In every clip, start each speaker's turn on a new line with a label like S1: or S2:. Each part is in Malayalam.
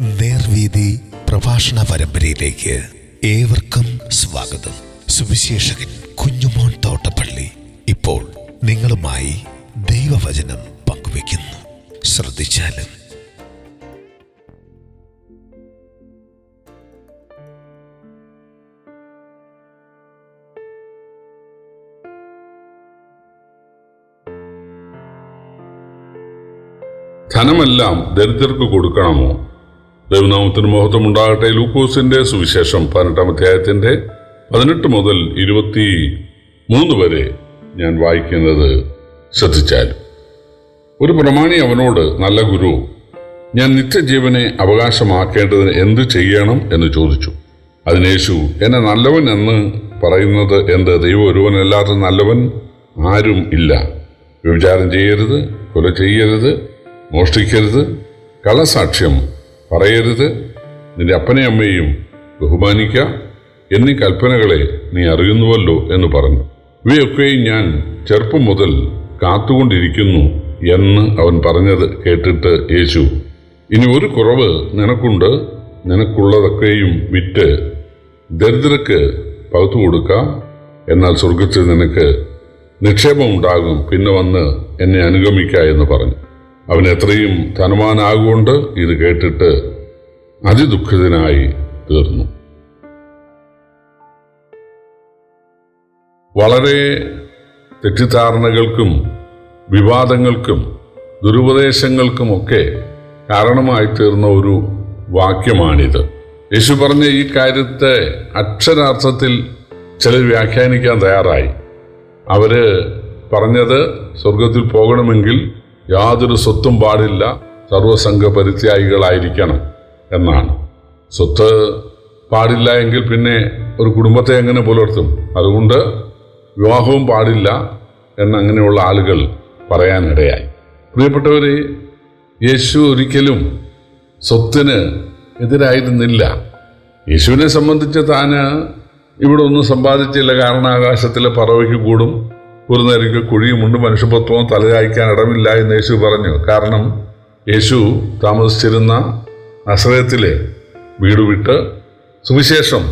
S1: നേർവീതി പ്രഭാഷണ പരമ്പരയിലേക്ക് ഏവർക്കും സ്വാഗതം. സുവിശേഷകൻ കുഞ്ഞുമോൻ തോട്ടപ്പള്ളി ഇപ്പോൾ നിങ്ങളുമായി ദൈവവചനം പങ്കുവയ്ക്കുന്നു. ശ്രദ്ധിച്ചാലും.
S2: ധനമെല്ലാം ദരിദ്രർക്ക് കൊടുക്കണമോ? ദൈവനാമത്തിന് മഹത്വം ഉണ്ടാകട്ടെ ലൂക്കോസിന്റെ സുവിശേഷം പതിനെട്ടാം അധ്യായത്തിന്റെ പതിനെട്ട് മുതൽ ഇരുപത്തി മൂന്ന് വരെ ഞാൻ വായിക്കുന്നത് ശ്രദ്ധിച്ചാലും. ഒരു പ്രമാണി അവനോട് നല്ല ഗുരു ഞാൻ നിത്യജീവനെ അവകാശമാക്കേണ്ടതിന് എന്തു ചെയ്യണം? എന്ന് ചോദിച്ചു. അതിനേശു എന്നെ നല്ലവൻ എന്ന് പറയുന്നത് എന്ത്? ദൈവം ഒരുവനല്ലാത്ത നല്ലവൻ ആരും ഇല്ല. വ്യഭിചാരം ചെയ്യരുത് കൊല ചെയ്യരുത് മോഷ്ടിക്കരുത്. കള്ളസാക്ഷ്യം പറയരുത്. നിന്റെ അപ്പനെ അമ്മയെയും ബഹുമാനിക്ക. എന്നീ കൽപ്പനകളെ നീ അറിയുന്നുവല്ലോ എന്ന് പറഞ്ഞു. ഇവയൊക്കെയും ഞാൻ ചെറുപ്പം മുതൽ കാത്തുകൊണ്ടിരിക്കുന്നു എന്ന് അവൻ പറഞ്ഞത് കേട്ടിട്ട് യേശു ഇനി ഒരു കുറവ് നിനക്കുണ്ട്. നിനക്കുള്ളതൊക്കെയും വിറ്റ് ദരിദ്രക്ക് പകുത്തു കൊടുക്ക. എന്നാൽ സ്വർഗത്തിൽ നിനക്ക് നിക്ഷേപം ഉണ്ടാകും. പിന്നെ വന്ന് എന്നെ അനുഗമിക്ക എന്ന് പറഞ്ഞു. അവൻ എത്രയും ധനവാനാകൊണ്ട് ഇത് കേട്ടിട്ട് അതിദുഃഖിതനായി തീർന്നു. വളരെ തെറ്റിദ്ധാരണകൾക്കും വിവാദങ്ങൾക്കും ദുരുപദേശങ്ങൾക്കുമൊക്കെ കാരണമായി തീർന്ന ഒരു വാക്യമാണിത്. യേശു പറഞ്ഞ ഈ കാര്യത്തെ അക്ഷരാർത്ഥത്തിൽ ചിലർ വ്യാഖ്യാനിക്കാൻ തയ്യാറായി. അവർ പറഞ്ഞത് സ്വർഗത്തിൽ പോകണമെങ്കിൽ യാതൊരു സ്വത്തും പാടില്ല. സർവസംഘ പരിത്യാഗികളായിരിക്കണം എന്നാണ്. സ്വത്ത് പാടില്ല എങ്കിൽ പിന്നെ ഒരു കുടുംബത്തെ എങ്ങനെ പുലർത്തും? അതുകൊണ്ട് വിവാഹവും പാടില്ല എന്നങ്ങനെയുള്ള ആളുകൾ പറയാനിടയായി. പ്രിയപ്പെട്ടവർ യേശു ഒരിക്കലും സ്വത്തിന് എതിരായിരുന്നില്ല. യേശുവിനെ സംബന്ധിച്ച് താന് ഇവിടെ ഒന്നും സമ്പാദിച്ചില്ല. കാരണം ആകാശത്തിലെ പറവയ്ക്ക് കൂടും. ഒരു നേരയ്ക്ക് കുഴിയുമുണ്ട് മനുഷ്യപത്വവും തലചായ്ക്കാൻ ഇടമില്ല എന്ന് യേശു പറഞ്ഞു. കാരണം യേശു താമസിച്ചിരുന്ന ആശ്രയത്തിലെ വീട് വിട്ട് സുവിശേഷം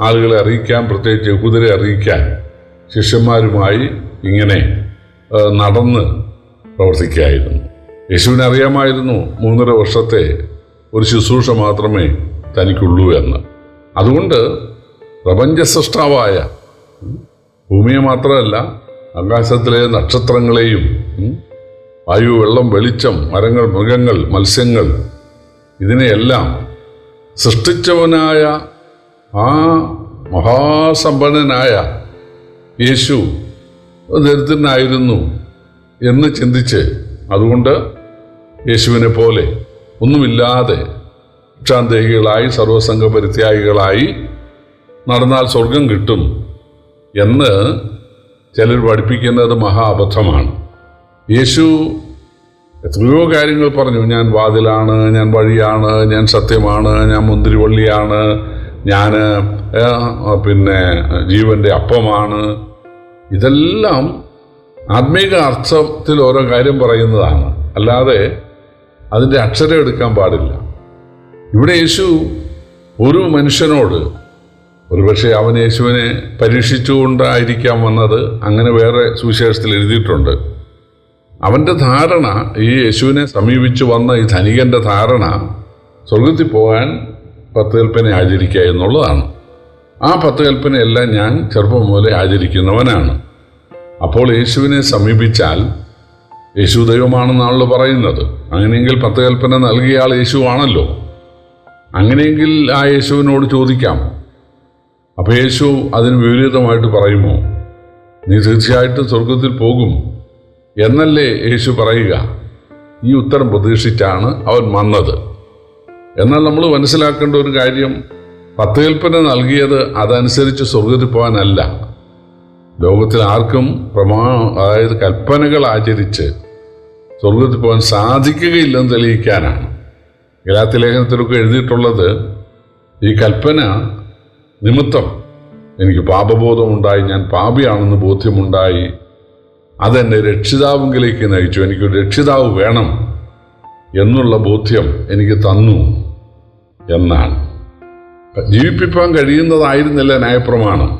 S2: ആളുകളെ അറിയിക്കാൻ പ്രത്യേകിച്ച് യഹൂദരെ അറിയിക്കാൻ ശിഷ്യന്മാരുമായി ഇങ്ങനെ നടന്ന് പ്രവർത്തിക്കുകയായിരുന്നു. യേശുവിനെ അറിയാമായിരുന്നു മൂന്നര വർഷത്തെ ഒരു ശുശ്രൂഷ മാത്രമേ തനിക്കുള്ളൂ എന്ന്. അതുകൊണ്ട് പ്രപഞ്ച സൃഷ്ടാവായ ഭൂമിയെ മാത്രമല്ല ആകാശത്തിലെ നക്ഷത്രങ്ങളെയും വായു വെള്ളം വെളിച്ചം മരങ്ങൾ മൃഗങ്ങൾ മത്സ്യങ്ങൾ ഇതിനെയെല്ലാം സൃഷ്ടിച്ചവനായ ആ മഹാസമ്പന്നനായ യേശു ദരിദ്രനായിരുന്നു എന്ന് ചിന്തിച്ച് അതുകൊണ്ട് യേശുവിനെ പോലെ ഒന്നുമില്ലാതെ ഭിക്ഷാന്തേഹികളായി സർവസംഘ പരിത്യാഗികളായി നടന്നാൽ സ്വർഗം കിട്ടും എന്ന് ചിലർ പഠിപ്പിക്കുന്നത് മഹാ അബദ്ധമാണ് യേശു എത്രയോ കാര്യങ്ങൾ പറഞ്ഞു. ഞാൻ വാതിലാണ് ഞാൻ വഴിയാണ് ഞാൻ സത്യമാണ് ഞാൻ മുന്തിരിവള്ളിയാണ് ഞാൻ പിന്നെ ജീവന്റെ അപ്പമാണ്. ഇതെല്ലാം ആത്മീക അർത്ഥത്തിൽ ഓരോ കാര്യം പറയുന്നതാണ്. അല്ലാതെ അതിന്റെ അക്ഷരം എടുക്കാൻ പാടില്ല. ഇവിടെ യേശു ഒരു മനുഷ്യനോട് ഒരുപക്ഷെ അവൻ യേശുവിനെ പരീക്ഷിച്ചുകൊണ്ടായിരിക്കാം വന്നത്. അങ്ങനെ വേറെ സുവിശേഷത്തിൽ എഴുതിയിട്ടുണ്ട്. അവന്റെ ധാരണ ഈ യേശുവിനെ സമീപിച്ചു വന്ന ഈ ധനികന്റെ ധാരണ സ്വർഗത്തിൽ പോകാൻ പത്ത് കൽപ്പന ആചരിക്കുക എന്നുള്ളതാണ്. ആ പത്ത് കൽപ്പനയെല്ലാം ഞാൻ ചെറുപ്പം മുതലേ ആചരിക്കുന്നവനാണ്. അപ്പോൾ യേശുവിനെ സമീപിച്ചാൽ യേശു ദൈവമാണെന്നാണല്ലോ പറയുന്നത്. അങ്ങനെയെങ്കിൽ പത്ത് കൽപ്പന നൽകിയ ആൾ യേശുവാണല്ലോ. അങ്ങനെയെങ്കിൽ ആ യേശുവിനോട് ചോദിക്കാം. അപ്പോൾ യേശു അതിന് വിപരീതമായിട്ട് പറയുമോ? നീ തീർച്ചയായിട്ടും സ്വർഗത്തിൽ പോകും എന്നല്ലേ യേശു പറയുക? ഈ ഉത്തരം പ്രതീക്ഷിച്ചാണ് അവൻ വന്നത്. എന്നാൽ നമ്മൾ മനസ്സിലാക്കേണ്ട ഒരു കാര്യം പത്ത് കൽപ്പന നൽകിയത് അതനുസരിച്ച് സ്വർഗത്തിൽ പോകാനല്ല. ലോകത്തിൽ ആർക്കും പ്രമാ അതായത് കൽപ്പനകൾ ആചരിച്ച് സ്വർഗത്തിൽ പോകാൻ സാധിക്കുകയില്ലെന്ന് തെളിയിക്കാനാണ്. ഗലാത്തി ലേഖനത്തിലൊക്കെ എഴുതിയിട്ടുള്ളത് ഈ കൽപ്പന നിമിത്തം എനിക്ക് പാപബോധമുണ്ടായി ഞാൻ പാപിയാണെന്ന് ബോധ്യമുണ്ടായി. അതെന്നെ രക്ഷിതാവിലേക്ക് നയിച്ചു. എനിക്കൊരു രക്ഷിതാവ് വേണം എന്നുള്ള ബോധ്യം എനിക്ക് തന്നു എന്നാണ്. ജീവിപ്പിക്കാൻ കഴിയുന്നതായിരുന്നില്ല ന്യായപ്രമാണം.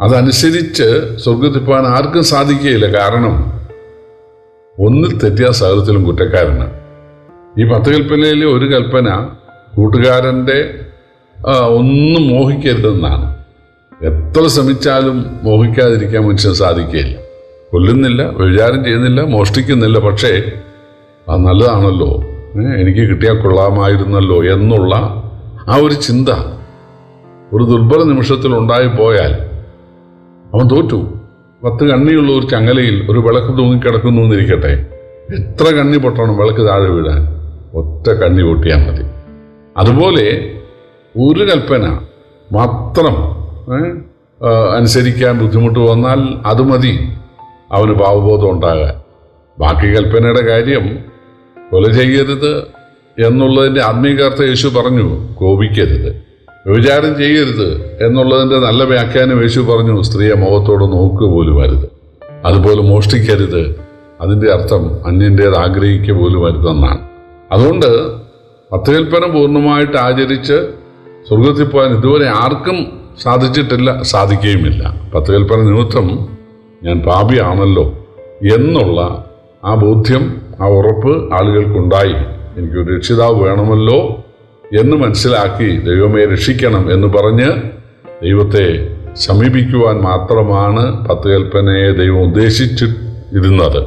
S2: അതനുസരിച്ച് സ്വർഗത്തിൽ പോകാൻ ആർക്കും സാധിക്കുകയില്ല. കാരണം ഒന്നിൽ തെറ്റിയ സഹൃത്തിലും കുറ്റക്കാരനാണ് ഈ പത്ത് കൽപ്പനയിലെ ഒരു കൽപ്പന കൂട്ടുകാരന്റെ ഒന്നും മോഹിക്കരുതെന്നാണ്. എത്ര ശ്രമിച്ചാലും മോഹിക്കാതിരിക്കാൻ മനുഷ്യൻ സാധിക്കുകയില്ല. കൊല്ലുന്നില്ല വ്യഭിചാരം ചെയ്യുന്നില്ല മോഷ്ടിക്കുന്നില്ല പക്ഷേ അത് നല്ലതാണല്ലോ. എനിക്ക് കിട്ടിയാൽ കൊള്ളാമായിരുന്നല്ലോ എന്നുള്ള ആ ഒരു ചിന്ത ഒരു ദുർബല നിമിഷത്തിൽ ഉണ്ടായിപ്പോയാൽ അവൻ തോറ്റു. പത്ത് കണ്ണിയുള്ള ഒരു ചങ്ങലയിൽ ഒരു വിളക്ക് തൂങ്ങിക്കിടക്കുന്നു എന്നിരിക്കട്ടെ. എത്ര കണ്ണി പൊട്ടണം വിളക്ക് താഴെ വീഴാൻ? ഒറ്റ കണ്ണി പൊട്ടിയാൽ മതി. അതുപോലെ ഒരു കൽപ്പന. മാത്രം അനുസരിക്കാൻ ബുദ്ധിമുട്ട് വന്നാൽ അത് മതി. അവന് പാവബോധം ഉണ്ടാകാൻ. ബാക്കി കൽപ്പനയുടെ കാര്യം കൊല ചെയ്യരുത് എന്നുള്ളതിന്റെ ആത്മീകാർത്ഥ യേശു പറഞ്ഞു കോപിക്കരുത്. വ്യഭിചാരം ചെയ്യരുത് എന്നുള്ളതിന്റെ നല്ല വ്യാഖ്യാനം യേശു പറഞ്ഞു സ്ത്രീയെ മുഖത്തോട് നോക്കുക പോലും അരുത്. അതുപോലെ മോഷ്ടിക്കരുത്. അതിന്റെ അർത്ഥം അന്യന്റേത് ആഗ്രഹിക്കുക പോലും അരുതെന്നാണ്. അതുകൊണ്ട് പത്തുകൽപ്പന പൂർണമായിട്ട് ആചരിച്ച് സ്വർഗത്തിൽ പോകാൻ ഇതുവരെ ആർക്കും സാധിച്ചിട്ടില്ല സാധിക്കുകയുമില്ല. പത്ത് കൽപ്പന നിമിത്തം ഞാൻ പാപിയാണല്ലോ എന്നുള്ള ആ ബോധ്യം ആ ഉറപ്പ് ആളുകൾക്കുണ്ടായി. എനിക്കൊരു രക്ഷിതാവ് വേണമല്ലോ എന്ന് മനസ്സിലാക്കി ദൈവമേ രക്ഷിക്കണം എന്ന് പറഞ്ഞ് ദൈവത്തെ സമീപിക്കുവാൻ മാത്രമാണ് പത്ത് കൽപ്പനയെ ദൈവം ഉദ്ദേശിച്ചിരുന്നത്.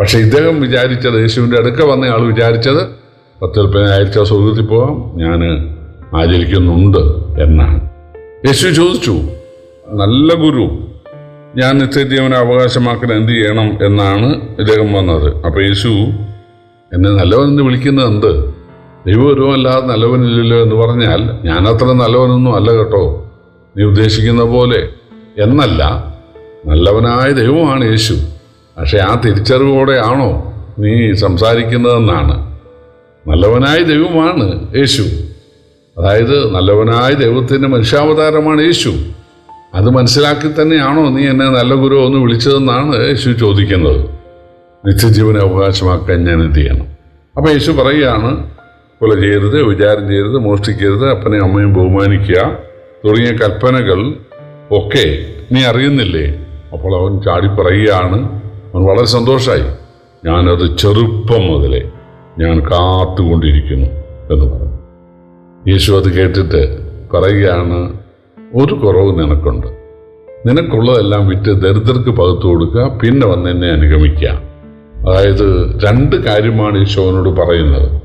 S2: പക്ഷെ ഇദ്ദേഹം വിചാരിച്ചത് യേശുവിന്റെ അടുക്ക വന്ന ആൾ വിചാരിച്ചത് പത്ത് കൽപ്പന അയച്ച സ്വർഗത്തിൽ പോകാം ഞാൻ ആചരിക്കുന്നുണ്ട് എന്നാണ്. യേശു ചോദിച്ചു നല്ല ഗുരു ഞാൻ നിത്യജീവനെ അവകാശമാക്കാൻ എന്ത് ചെയ്യണം എന്നാണ് ഇദ്ദേഹം വന്നത്. അപ്പോൾ യേശു എന്നെ നല്ലവനെന്ന് വിളിക്കുന്നത് എന്ത്? ദൈവം അല്ലാതെ നല്ലവനില്ലല്ലോ എന്ന് പറഞ്ഞാൽ ഞാൻ അത്ര നല്ലവനൊന്നും അല്ല കേട്ടോ. നീ ഉദ്ദേശിക്കുന്ന പോലെ എന്നല്ല നല്ലവനായ ദൈവമാണ് യേശു. പക്ഷെ ആ തിരിച്ചറിവോടെയാണോ നീ സംസാരിക്കുന്നതെന്നാണ്. നല്ലവനായ ദൈവമാണ് യേശു. അതായത് നല്ലവനായ ദൈവത്തിന്റെ മനുഷ്യാവതാരമാണ് യേശു. അത് മനസ്സിലാക്കി തന്നെയാണോ നീ എന്നെ നല്ല ഗുരു ഒന്ന് വിളിച്ചതെന്നാണ് യേശു ചോദിക്കുന്നത്. നിത്യജീവനെ അവകാശമാക്കാൻ ഞാൻ എന്ത് ചെയ്യണം? അപ്പം യേശു പറയുകയാണ് കൊല ചെയ്യരുത് വിചാരം ചെയ്യരുത് മോഷ്ടിക്കരുത് അപ്പനെയും അമ്മയും ബഹുമാനിക്കുക. തുടങ്ങിയ കൽപ്പനകൾ ഒക്കെ നീ അറിയുന്നില്ലേ? അപ്പോൾ അവൻ ചാടി പറയുകയാണ് അവൻ വളരെ സന്തോഷമായി ഞാനത് ചെറുപ്പം മുതലേ ഞാൻ കാത്തുകൊണ്ടിരിക്കുന്നു എന്ന് പറഞ്ഞു. യേശു അത് കേട്ടിട്ട് പറയുകയാണ് ഒരു കുറവ് നിനക്കുണ്ട്. നിനക്കുള്ളതെല്ലാം വിറ്റ് ദരിദ്രർക്ക് പകുത്തു കൊടുക്കുക പിന്നെ വന്ന് എന്നെ അനുഗമിക്കുക. അതായത് രണ്ട് കാര്യമാണ് യേശു അവനോട് പറയുന്നത്.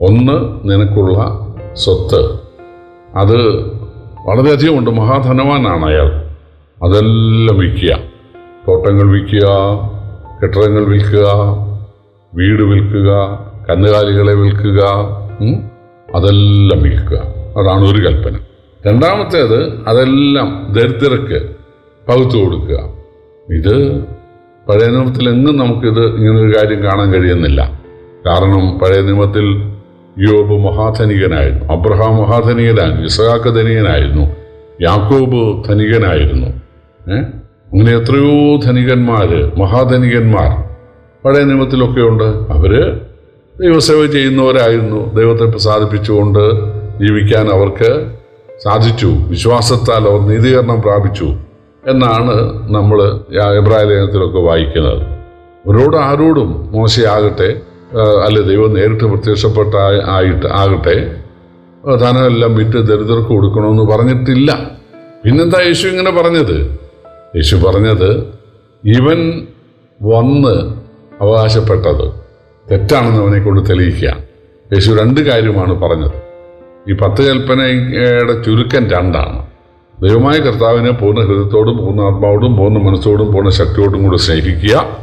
S2: ഒന്ന് നിനക്കുള്ള സ്വത്ത്. അത് വളരെയധികം ഉണ്ട്. മഹാധനവാനാണ് അയാൾ. അതെല്ലാം വിൽക്കുക. തോട്ടങ്ങൾ വിൽക്കുക കെട്ടിടങ്ങൾ വിൽക്കുക വീട് വിൽക്കുക കന്നുകാലികളെ വിൽക്കുക അതെല്ലാം വിൽക്കുക. അതാണ് ഒരു കൽപ്പന. രണ്ടാമത്തേത് അതെല്ലാം ദരിദ്രർക്ക് പകുത്തു കൊടുക്കുക. ഇത് പഴയ നിയമത്തിൽ എങ്ങും നമുക്കിത് ഇങ്ങനൊരു കാര്യം കാണാൻ കഴിയുന്നില്ല. കാരണം പഴയ നിയമത്തിൽ യോബ് മഹാധനികനായിരുന്നു. അബ്രഹാം മഹാധനികനായിരുന്നു. ഇസഹാക്ക് ധനികനായിരുന്നു. യാക്കോബ് ധനികനായിരുന്നു. ഏഹ് അങ്ങനെ എത്രയോ ധനികന്മാർ മഹാധനികന്മാർ പഴയ നിയമത്തിലൊക്കെ ഉണ്ട് അവർ ദൈവസേവ ചെയ്യുന്നവരായിരുന്നു. ദൈവത്തെ പ്രസാദിപ്പിച്ചുകൊണ്ട് ജീവിക്കാൻ അവർക്ക് സാധിച്ചു. വിശ്വാസത്താൽ അവർ നീതീകരണം പ്രാപിച്ചു എന്നാണ് നമ്മൾ എബ്രായ ലേഖനത്തിലൊക്കെ വായിക്കുന്നത്. അവരോട് ആരോടും മോശയാകട്ടെ അല്ല ദൈവം നേരിട്ട് പ്രത്യക്ഷപ്പെട്ട ആയിട്ട് ആകട്ടെ ധനമെല്ലാം വിറ്റ് ദരിദ്രർക്ക് കൊടുക്കണമെന്ന് പറഞ്ഞിട്ടില്ല. പിന്നെന്താ യേശു ഇങ്ങനെ പറഞ്ഞത്? യേശു പറഞ്ഞത് ഇവൻ വന്ന് അവകാശപ്പെട്ടത് തെറ്റാണെന്ന് അവനെ കൊണ്ട് തെളിയിക്കുക. യേശു രണ്ട് കാര്യമാണ് പറഞ്ഞത്. ഈ പത്ത് കൽപ്പനയുടെ ചുരുക്കം രണ്ടാണ്. ദൈവമായ കർത്താവിനെ പൂർണ ഹൃദയത്തോടും പൂർണ ആത്മാവോടും പൂർണ മനസ്സോടും പൂർണ ശക്തിയോടും കൂടെ സ്നേഹിക്കുക.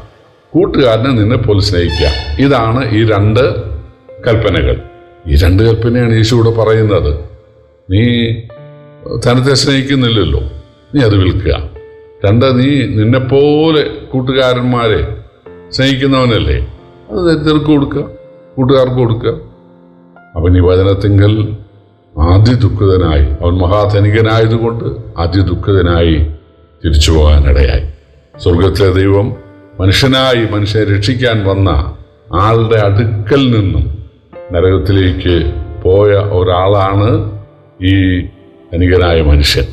S2: കൂട്ടുകാരനെ നിന്നെ പോലെ സ്നേഹിക്കുക. ഇതാണ് ഈ രണ്ട് കൽപ്പനകൾ. ഈ രണ്ട് കൽപ്പനയാണ് യേശു ഇവിടെ പറയുന്നത്. നീ ധനത്തെ സ്നേഹിക്കുന്നില്ലല്ലോ. നീ അത് വിൽക്കുക. രണ്ട് നീ നിന്നെപ്പോലെ കൂട്ടുകാരന്മാരെ സ്നേഹിക്കുന്നവനല്ലേ? അത് ദരിദ്രർക്ക് കൊടുക്കുക കൂട്ടുകാർക്ക് കൊടുക്കുക. അവൻ ഈ വചനത്തിങ്കൽ ആദ്യ ദുഃഖിതനായി അവൻ മഹാധനികനായതുകൊണ്ട് ആദ്യ ദുഃഖിതനായി തിരിച്ചു പോകാനിടയായി. സ്വർഗത്തിലെ ദൈവം മനുഷ്യനായി മനുഷ്യനെ രക്ഷിക്കാൻ വന്ന ആളുടെ അടുക്കൽ നിന്നും നരകത്തിലേക്ക് പോയ ഒരാളാണ് ഈ ധനികനായ മനുഷ്യൻ.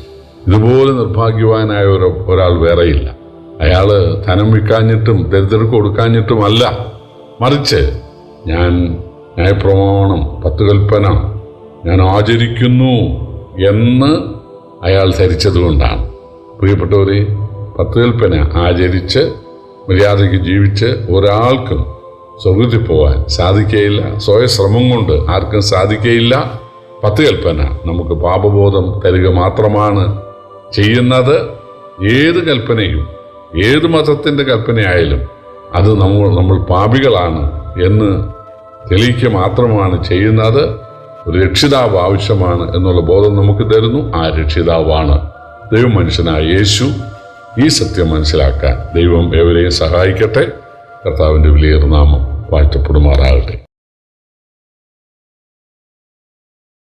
S2: ഇതുപോലെ നിർഭാഗ്യവാനായ ഒരു ഒരാൾ വേറെയില്ല. അയാൾ ധനം വിൽക്കാഞ്ഞിട്ടും ദരിദ്രർക്ക് കൊടുക്കാഞ്ഞിട്ടുമല്ല. മറിച്ച് ഞാൻ ന്യായപ്രമാണം പത്ത് കൽപ്പന ഞാൻ ആചരിക്കുന്നു എന്ന് അയാൾ ധരിച്ചതുകൊണ്ടാണ് പ്രിയപ്പെട്ടവരെ പത്ത് കൽപ്പന ആചരിച്ച് മര്യാദയ്ക്ക് ജീവിച്ച് ഒരാൾക്കും സ്വർഗത്തിൽ പോകാൻ സാധിക്കുകയില്ല സ്വയ ശ്രമം കൊണ്ട് ആർക്കും സാധിക്കുകയില്ല പത്ത് കൽപ്പന നമുക്ക് പാപബോധം തരിക മാത്രമാണ് ചെയ്യുന്നത്. ഏത് കൽപ്പനയും ഏത് മതത്തിന്റെ കൽപ്പനയായാലും അത് നമ്മൾ നമ്മൾ പാപികളാണ് എന്ന് തെളിയിക്കുക മാത്രമാണ് ചെയ്യുന്നത്. ഒരു രക്ഷിതാവ് ആവശ്യമാണ് എന്നുള്ള ബോധം നമുക്ക് തരുന്നു. ആ രക്ഷിതാവാണ് ദൈവം മനുഷ്യനായ യേശു. ഈ സത്യം മനസ്സിലാക്കാൻ ദൈവം എവരെയും സഹായിക്കട്ടെ. കർത്താവിന്റെ വിലയേറുന്നാമം വാഴ്ത്തപ്പെടുമാറാകട്ടെ